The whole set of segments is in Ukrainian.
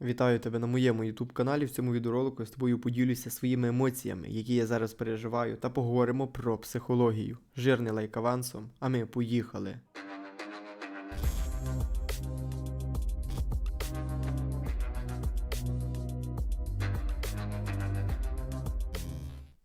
Вітаю тебе на моєму YouTube каналі. В цьому відеоролику я з тобою поділюся своїми емоціями, які я зараз переживаю, та поговоримо про психологію. Жирний лайк авансом, а ми поїхали.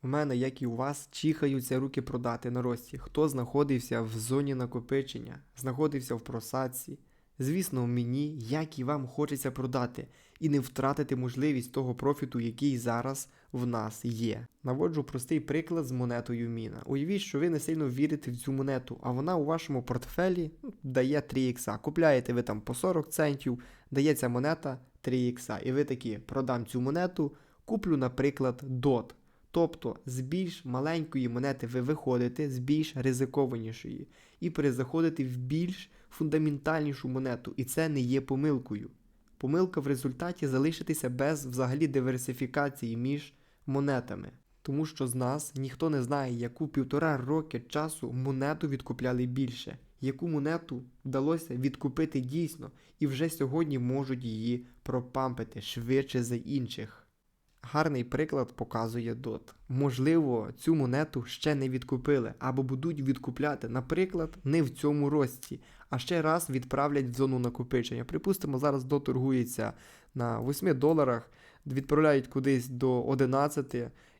У мене, як і у вас, чихаються руки продати на рості. Хто знаходився в зоні накопичення, знаходився в просадці. Звісно, мені, як і вам, хочеться продати і не втратити можливість того профіту, який зараз в нас є. Наводжу простий приклад з монетою Міна. Уявіть, що ви не сильно вірите в цю монету, а вона у вашому портфелі ну, дає 3 ікса. Купляєте ви там по 40 центів, дає ця монета 3 ікса. І ви такі продам цю монету, куплю, наприклад, DOT. Тобто з більш маленької монети ви виходите з більш ризикованішої і перезаходите в більш фундаментальнішу монету, і це не є помилкою. Помилка в результаті залишитися без взагалі диверсифікації між монетами. Тому що з нас ніхто не знає, яку півтора роки часу монету відкупляли більше, яку монету вдалося відкупити дійсно, і вже сьогодні можуть її пропампити швидше за інших. Гарний приклад показує DOT. Можливо, цю монету ще не відкупили або будуть відкупляти, наприклад, не в цьому рості, а ще раз відправлять в зону накопичення. Припустимо, зараз DOT торгується на 8 доларах, відправляють кудись до 11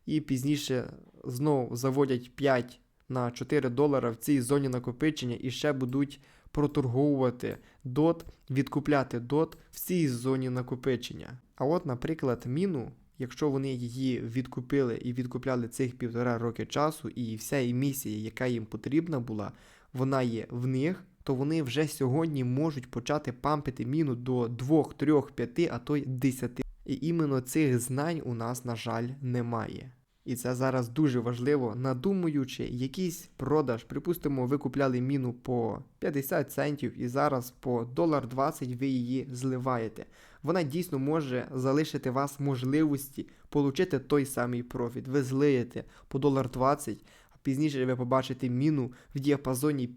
і пізніше знову заводять 5 на 4 долара в цій зоні накопичення і ще будуть проторговувати DOT, відкупляти DOT в цій зоні накопичення. А от, наприклад, міну якщо вони її відкупили і відкупляли цих півтора роки часу, і вся емісія, яка їм потрібна була, вона є в них, то вони вже сьогодні можуть почати пампити міну до 2, 3, 5, а то й 10. І іменно цих знань у нас, на жаль, немає. І це зараз дуже важливо, надумуючи якийсь продаж. Припустимо, ви купляли міну по 50 центів і зараз по долар 20 ви її зливаєте. Вона дійсно може залишити вас можливості отримати той самий профіт. Ви злиєте по долар 20, а пізніше ви побачите міну в діапазоні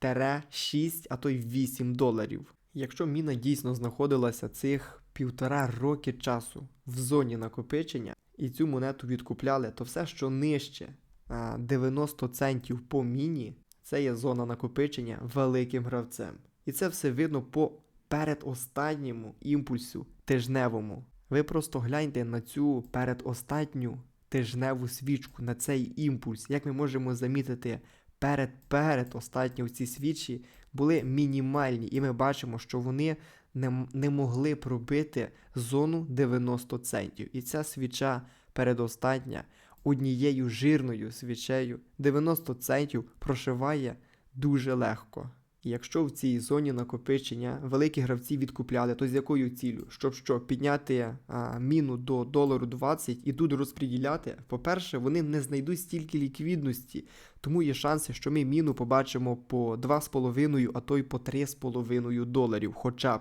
5-6, а то й 8 доларів. Якщо міна дійсно знаходилася цих півтора роки часу в зоні накопичення, і цю монету відкупляли, то все, що нижче 90 центів по міні, це є зона накопичення великим гравцем. І це все видно по передостанньому імпульсу тижневому. Ви просто гляньте на цю передостатню тижневу свічку, на цей імпульс. Як ми можемо замітити, перед перед останньо ці свічі були мінімальні, і ми бачимо, що вони не, не могли пробити зону 90 центів. І ця свіча передостання однією жирною свічею 90 центів прошиває дуже легко. Якщо в цій зоні накопичення великі гравці відкупляли, то з якою ціллю? Щоб що підняти а, міну до долару 20 і тут розподіляти, по-перше, вони не знайдуть стільки ліквідності, тому є шанси, що ми міну побачимо по 2,5, а то й по 3,5 доларів, хоча б.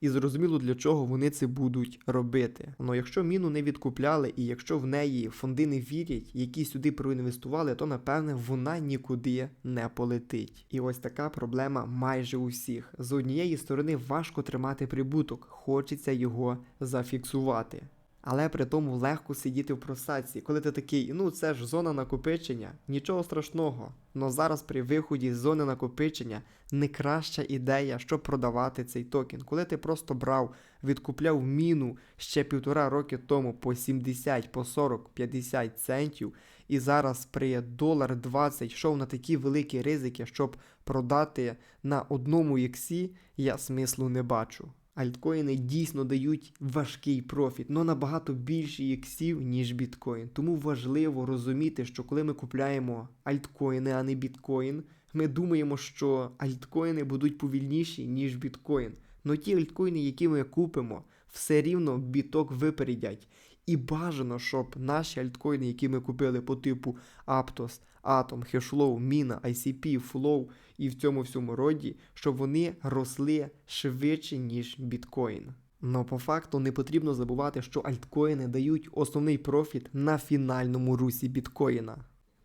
І зрозуміло, для чого вони це будуть робити. Ну якщо міну не відкупляли, і якщо в неї фонди не вірять, які сюди проінвестували, то напевне вона нікуди не полетить. І ось така проблема майже у всіх. З однієї сторони важко тримати прибуток, хочеться його зафіксувати. Але при тому легко сидіти в просадці, коли ти такий, ну це ж зона накопичення, нічого страшного. Но зараз при виході з зони накопичення не краща ідея, щоб продавати цей токен. Коли ти просто брав, відкупляв міну ще півтора роки тому по 70, по 40, 50 центів, і зараз при долар 20 йшов на такі великі ризики, щоб продати на одному іксі, я смислу не бачу. Альткоїни дійсно дають важкий профіт, але набагато більше іксів, ніж біткоін. Тому важливо розуміти, що коли ми купляємо альткоїни, а не біткоін, ми думаємо, що альткоїни будуть повільніші, ніж біткоін. Но ті альткоїни, які ми купимо, все рівно біток випередять. І бажано, щоб наші альткоїни, які ми купили по типу Aptos, Atom, Hashflow, Mina, ICP, Flow і в цьому всьому роді, щоб вони росли швидше, ніж біткоін. Но по факту не потрібно забувати, що альткоїни дають основний профіт на фінальному русі біткоїна.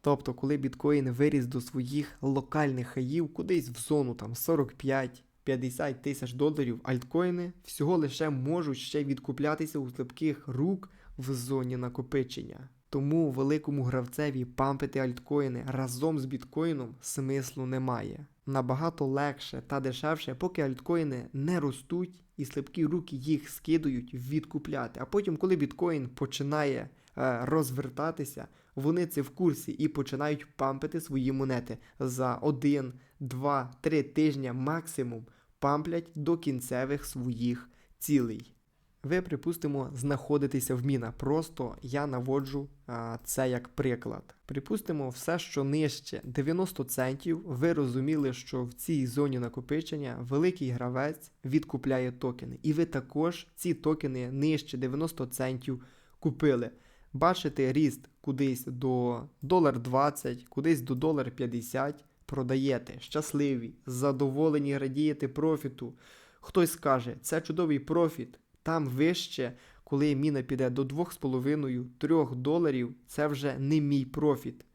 Тобто, коли біткоін виріс до своїх локальних хаїв кудись в зону там 45, 50 тисяч доларів альткоїни всього лише можуть ще відкуплятися у слабких рук в зоні накопичення. Тому великому гравцеві пампити альткоїни разом з біткоїном смислу немає. Набагато легше та дешевше, поки альткоїни не ростуть і слабкі руки їх скидують відкупляти. А потім, коли біткоін починає е, розвертатися, вони це в курсі і починають пампити свої монети за 1, 2, 3 тижня максимум памплять до кінцевих своїх цілей. Ви, припустимо, знаходитеся в міна. Просто я наводжу а, це як приклад. Припустимо, все, що нижче 90 центів, ви розуміли, що в цій зоні накопичення великий гравець відкупляє токени. І ви також ці токени нижче 90 центів купили. Бачите ріст кудись до долар 20, кудись до долар 50, продаєте, щасливі, задоволені, радієте профіту. Хтось скаже, це чудовий профіт. Там вище, коли міна піде до 2,5-3 доларів, це вже не мій профіт.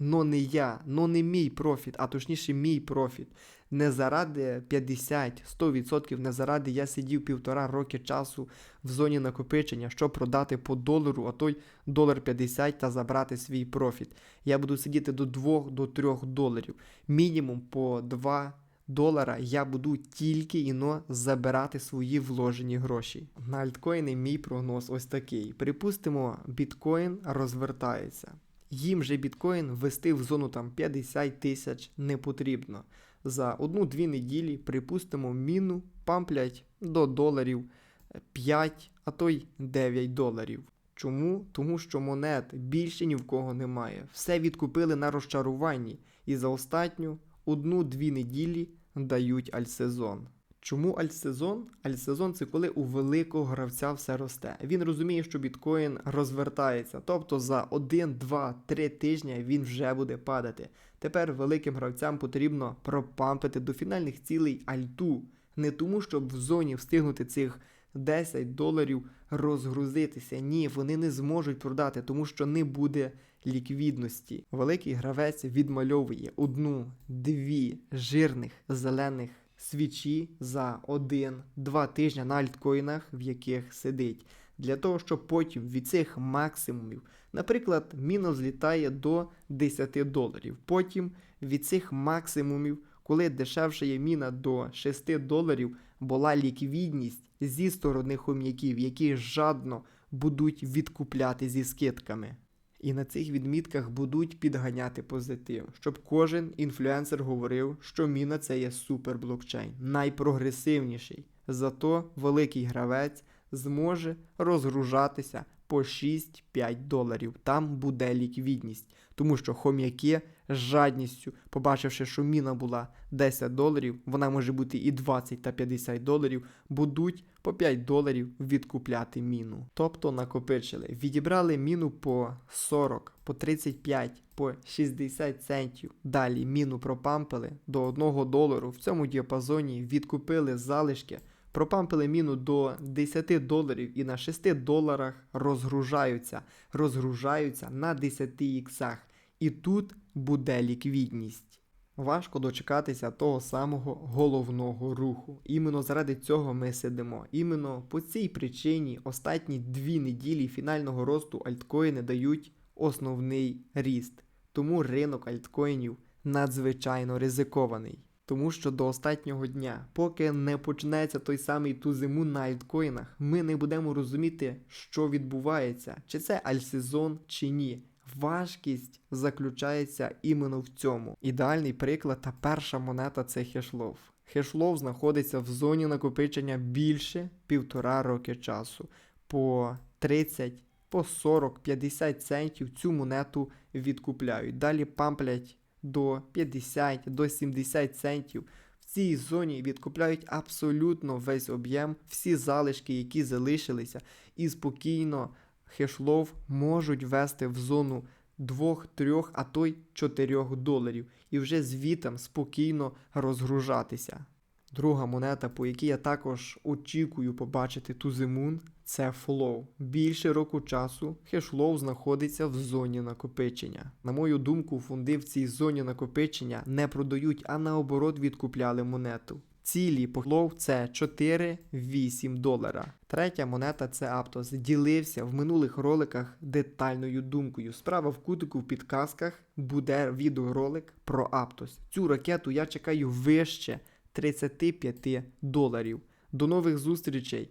Но не я, но не мій профіт, а точніше мій профіт. Не заради 50-100%, не заради я сидів півтора роки часу в зоні накопичення, щоб продати по долару, а той долар 50 та забрати свій профіт. Я буду сидіти до 2-3 доларів. Мінімум по 2 долара я буду тільки іно забирати свої вложені гроші. На альткоїни мій прогноз ось такий. Припустимо, біткоін розвертається. Їм же біткоін ввести в зону там 50 тисяч не потрібно. За одну-дві неділі, припустимо, міну памплять до доларів 5, а то й 9 доларів. Чому? Тому що монет більше ні в кого немає. Все відкупили на розчаруванні і за останню одну-дві неділі дають альсезон. Чому альсезон? Альсезон це коли у великого гравця все росте. Він розуміє, що біткоін розвертається, тобто за 1, 2, 3 тижні він вже буде падати. Тепер великим гравцям потрібно пропампити до фінальних цілей альту. Не тому, щоб в зоні встигнути цих 10 доларів розгрузитися. Ні, вони не зможуть продати, тому що не буде ліквідності. Великий гравець відмальовує одну, дві жирних зелених свічі за один-два тижні на альткоїнах, в яких сидить. Для того, щоб потім від цих максимумів, наприклад, міна злітає до 10 доларів. Потім від цих максимумів, коли дешевша є міна до 6 доларів, була ліквідність зі сторони хом'яків, які жадно будуть відкупляти зі скидками. І на цих відмітках будуть підганяти позитив, щоб кожен інфлюенсер говорив, що міна це є суперблокчейн, найпрогресивніший. Зато великий гравець зможе розгружатися по 6-5 доларів. Там буде ліквідність, тому що хом'яки з жадністю, побачивши, що міна була 10 доларів, вона може бути і 20 та 50 доларів, будуть по 5 доларів відкупляти міну. Тобто накопичили, відібрали міну по 40, по 35, по 60 центів. Далі міну пропампили до 1 долару. В цьому діапазоні відкупили залишки. Пропампили міну до 10 доларів і на 6 доларах розгружаються, розгружаються на 10 іксах. І тут буде ліквідність. Важко дочекатися того самого головного руху. Іменно заради цього ми сидимо. Іменно по цій причині останні дві неділі фінального росту альткоїни дають основний ріст. Тому ринок альткоїнів надзвичайно ризикований. Тому що до останнього дня, поки не почнеться той самий тузиму на альткоїнах, ми не будемо розуміти, що відбувається, чи це альсезон, чи ні. Важкість заключається іменно в цьому. Ідеальний приклад та перша монета це хешлов. Хешлов знаходиться в зоні накопичення більше півтора роки часу. По 30, по 40, 50 центів цю монету відкупляють. Далі памплять до 50, до 70 центів. В цій зоні відкупляють абсолютно весь об'єм, всі залишки, які залишилися, і спокійно хешлов можуть ввести в зону 2, 3, а то й 4 доларів, і вже звітом спокійно розгружатися. Друга монета, по якій я також очікую побачити тузимун, це флоу. Більше року часу хешлоу знаходиться в зоні накопичення. На мою думку, фонди в цій зоні накопичення не продають, а наоборот відкупляли монету. Цілі поклов це 4-8 долара. Третя монета це Аптос. Ділився в минулих роликах детальною думкою. Справа в кутику в підказках буде відеоролик про Аптос. Цю ракету я чекаю вище 35 доларів. До нових зустрічей